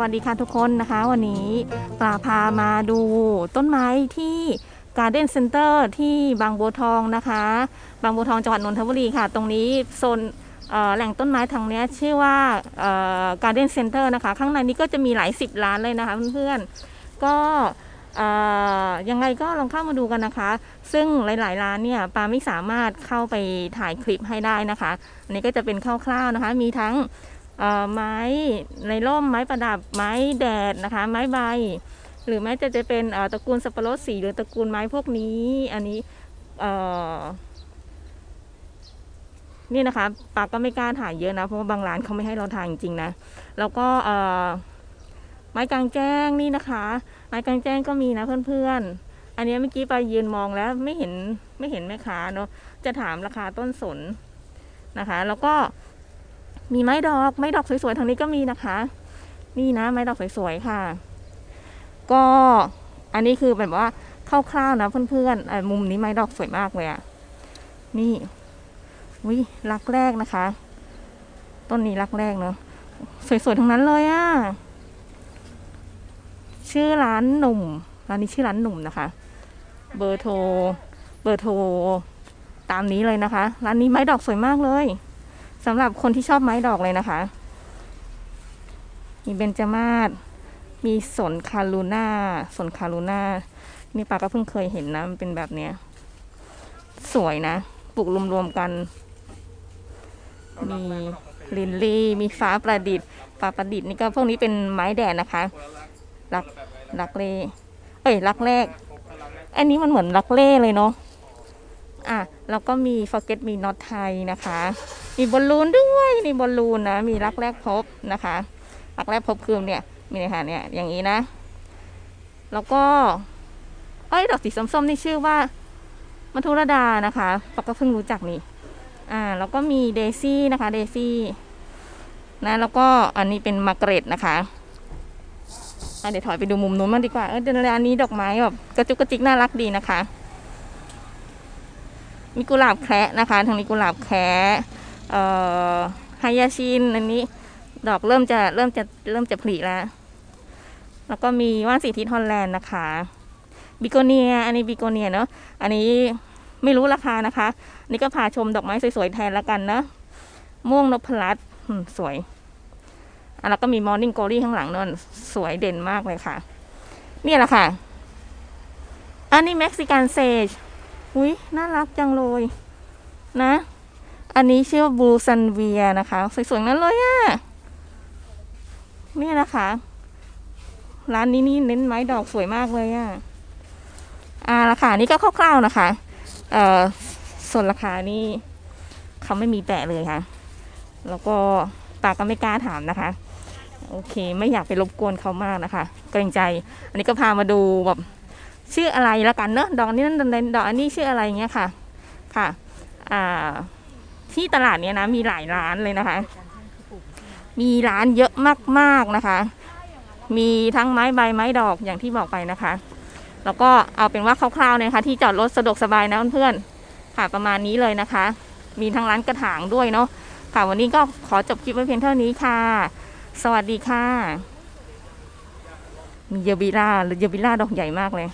วัสดีค่ะทุกคนนะคะ วันนี้ปลาพามาดูต้นไม้ที่ Garden Center ที่บางบัวทองนะคะ บางบัวทองจังหวัดนนทบุรีค่ะ ตรงนี้โซนแหล่งต้นไม้ทางเนี้ยชื่อว่าเอ่อ Garden Center นะคะ ข้างในนี้ก็จะมีหลายสิบร้านเลยนะคะเพื่อนๆก็ยังไงก็ลองเข้ามาดูกันนะคะ ซึ่งหลาย ๆ ร้านเนี่ยปาไม่สามารถเข้าไปถ่ายคลิปให้ได้นะคะอันนี้ก็จะเป็นคร่าวๆนะคะ มีทั้ง ไม้ในร่มไม้ประดับไม้แดดนะคะ ไม้ใบ หรือแม้จะจะเป็นตระกูลสับปะรดสีหรือตระกูลไม้พวกนี้ อันนี้นี่นะคะปาก็ไม่กล้าถ่ายเยอะนะ เพราะว่าบางร้านเขาไม่ให้เราถ่ายจริงๆนะ แล้วก็ไม้กลางแจ้งนี่นะคะ ไม้กลางแจ้งก็มีนะเพื่อนๆ อันนี้เมื่อกี้ไปยืนมองแล้วไม่เห็นไม่เห็นแม่ค้าเนาะจะถามราคาต้นสนนะคะ แล้วก็ มีไม้ดอกไม้ดอกสวยๆทางนี้ก็มีนะคะ นี่นะไม้ดอกสวยๆค่ะ ก็อันนี้คือแบบว่าคร่าวๆนะเพื่อนๆอมุมนี้ไม้ดอกสวยมากเลยอะนี่วิรักแรกนะคะ ต้นนี้รักแรกเนาะสวยๆทั้งนั้นเลยอะชื่อร้านหนุ่มร้านนี้ชื่อร้านหนุ่มนะคะ เบอร์โทร เบอร์โทร ตามนี้เลยนะคะ ร้านนี้ไม้ดอกสวยมากเลย สำหรับคนที่ชอบไม้ดอกเลยนะคะ มีเบญจมาศมีสนคารูน่าสนคารูน่านี่ปาก็เพิ่งเคยเห็นนะ มันเป็นแบบเนี้ย สวยนะ ปลูกรวมๆกัน มีลินลี่ มีฟ้าประดิษฐ์ฟ้าประดิษฐ์นี่ก็พวกนี้เป็นไม้แดดนะคะ รักรักเล่เอ้ย รักแรก อันนี้มันเหมือนรักเล่เลยเนาะ อะ แล้วก็มี forget me not ไทยนะคะ มีบอลลูนด้วยนี่บอลลูนนะมีรักแรกพบนะคะ รักแรกพบคือเนี่ยมีเลยค่ะเนี่ยอย่างนี้นะ แล้วก็เอ้ยดอกสีส้มๆนี่ชื่อว่ามัทุรดานะคะปกก็เพิ่งรู้จักนี่อ่าแล้วก็มีเดซี่นะคะเดซี่นะแล้วก็อันนี้เป็นมาร์เกร็ตนะคะเดี๋ยวถอยไปดูมุมนู้นมางดีกว่า เออเดี๋ยวอันนี้ดอกไม้แบบกระจุกกระจิกน่ารักดีนะคะ มีกุหลาบแคระนะคะ ทางนี้กุหลาบแคระ ไฮยาชินอันนี้ดอกเริ่มจะเริ่มจะเริ่มจะผลิแล้ว แล้วก็มีว่านสีทิศฮอลแลนด์นะคะบิโกเนีย อันนี้บิโกเนียเนาะอันนี้ไม่รู้ราคานะคะ นี่ก็พาชมดอกไม้สวยๆแทนแล้วกันนะม่วงนพลัดสวยอะแล้วก็มีมอร์นิ่งโกลี่ข้างหลังนนสวยเด่นมากเลยค่ะ นี่แหละค่ะ อันนี้เม็กซิกันเซจอุ้ยน่ารักจังเลย นะ อันนี้ชื่อว่าบูซันเวียนะคะ สวยๆนั้นเลยอะ่ะเนี่ยนะคะ ร้านนี้นี่เน้นไม้ดอกสวยมากเลยอะ่ะอ่าราคานี่ก็คร่าวๆนะคะ เอ่อส่วนราคานี่เขาไม่มีแปะเลยค่ะ แล้วก็ปาก็ไม่กล้าถามนะคะ โอเค ไม่อยากไปรบกวนเขามากนะคะ เกรงใจ อันนี้ก็พามาดูแบบชื่ออะไรละกันเนอะดอกนี้นั่นดอกอันนี้ชื่ออะไรเงี้ยค่ะ ค่ะ อ่า ที่ตลาดเนี้ยนะมีหลายร้านเลยนะคะ มีร้านเยอะมากๆนะคะ มีทั้งไม้ใบไม้ดอกอย่างที่บอกไปนะคะ แล้วก็เอาเป็นว่าคร่าวๆเนี่ยค่ะที่จอดรถสะดวกสบายนะเพื่อนๆค่ะประมาณนี้เลยนะคะ มีทั้งร้านกระถางด้วยเนาะค่ะวันนี้ก็ขอจบคลิปไว้เพียงเท่านี้ค่ะ สวัสดีค่ะ มีเยบิล่าหรือเยบิล่าดอกใหญ่มากเลย